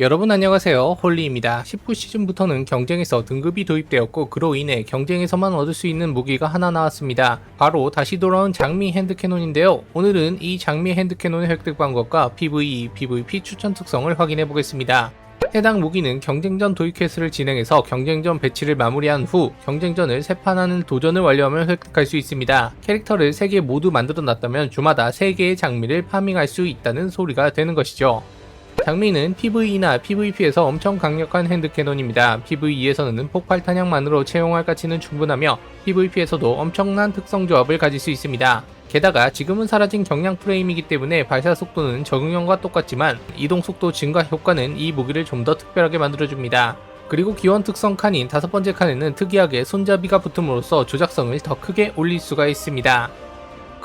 여러분 안녕하세요. 홀리입니다. 19시즌부터는 경쟁에서 등급이 도입되었고 그로 인해 경쟁에서만 얻을 수 있는 무기가 하나 나왔습니다. 바로 다시 돌아온 장미 핸드캐논인데요. 오늘은 이 장미 핸드캐논의 획득 방법과 PVE, PVP 추천 특성을 확인해 보겠습니다. 해당 무기는 경쟁전 도입 퀘스트를 진행해서 경쟁전 배치를 마무리한 후 경쟁전을 세판 하는 도전을 완료하면 획득할 수 있습니다. 캐릭터를 3개 모두 만들어 놨다면 주마다 3개의 장미를 파밍할 수 있다는 소리가 되는 것이죠. 장미는 PVE나 PVP에서 엄청 강력한 핸드캐논입니다. PVE에서는 폭발 탄약만으로 채용할 가치는 충분하며 PVP에서도 엄청난 특성 조합을 가질 수 있습니다. 게다가 지금은 사라진 경량 프레임이기 때문에 발사 속도는 적응형과 똑같지만 이동 속도 증가 효과는 이 무기를 좀 더 특별하게 만들어줍니다. 그리고 기원 특성 칸인 다섯 번째 칸에는 특이하게 손잡이가 붙음으로써 조작성을 더 크게 올릴 수가 있습니다.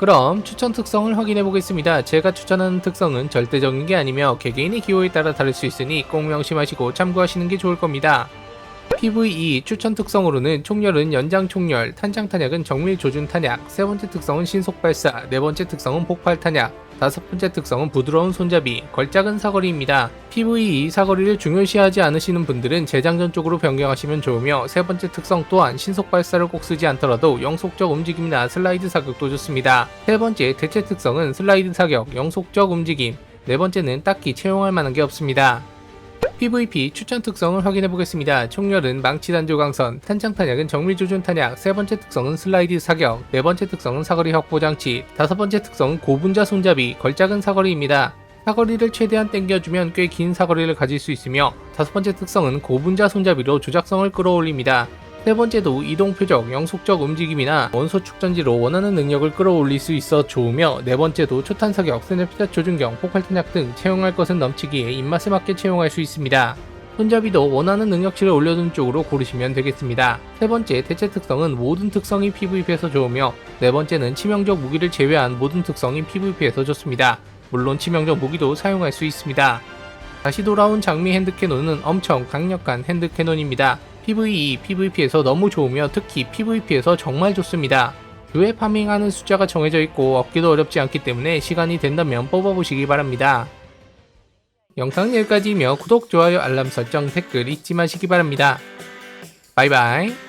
그럼 추천 특성을 확인해 보겠습니다. 제가 추천하는 특성은 절대적인 게 아니며 개개인의 기호에 따라 다를 수 있으니 꼭 명심하시고 참고하시는 게 좋을 겁니다. PVE 추천 특성으로는 총열은 연장 총열, 탄창 탄약은 정밀 조준 탄약, 세 번째 특성은 신속 발사, 네 번째 특성은 폭발 탄약, 다섯 번째 특성은 부드러운 손잡이, 걸작은 사거리입니다. PVE 사거리를 중요시하지 않으시는 분들은 재장전 쪽으로 변경하시면 좋으며 세 번째 특성 또한 신속 발사를 꼭 쓰지 않더라도 영속적 움직임이나 슬라이드 사격도 좋습니다. 세 번째 대체 특성은 슬라이드 사격, 영속적 움직임, 네 번째는 딱히 채용할 만한 게 없습니다. PVP 추천 특성을 확인해 보겠습니다. 총열은 망치 단조 강선, 탄창 탄약은 정밀 조준 탄약, 세 번째 특성은 슬라이드 사격, 네 번째 특성은 사거리 확보 장치, 다섯 번째 특성은 고분자 손잡이, 걸작은 사거리입니다. 사거리를 최대한 당겨주면 꽤 긴 사거리를 가질 수 있으며 다섯 번째 특성은 고분자 손잡이로 조작성을 끌어올립니다. 세 번째도 이동 표적, 영속적 움직임이나 원소 축전지로 원하는 능력을 끌어올릴 수 있어 좋으며 네 번째도 초탄 사격, 스냅샷 조준경, 폭발 탄약 등 채용할 것은 넘치기에 입맛에 맞게 채용할 수 있습니다. 손잡이도 원하는 능력치를 올려둔 쪽으로 고르시면 되겠습니다. 세 번째 대체 특성은 모든 특성이 PVP에서 좋으며 네 번째는 치명적 무기를 제외한 모든 특성이 PVP에서 좋습니다. 물론 치명적 무기도 사용할 수 있습니다. 다시 돌아온 장미 핸드캐논은 엄청 강력한 핸드캐논입니다. PVE, PVP에서 너무 좋으며 특히 PVP에서 정말 좋습니다. 교회 파밍하는 숫자가 정해져 있고 얻기도 어렵지 않기 때문에 시간이 된다면 뽑아보시기 바랍니다. 영상 여기까지이며 구독, 좋아요, 알람 설정, 댓글 잊지 마시기 바랍니다. 바이바이.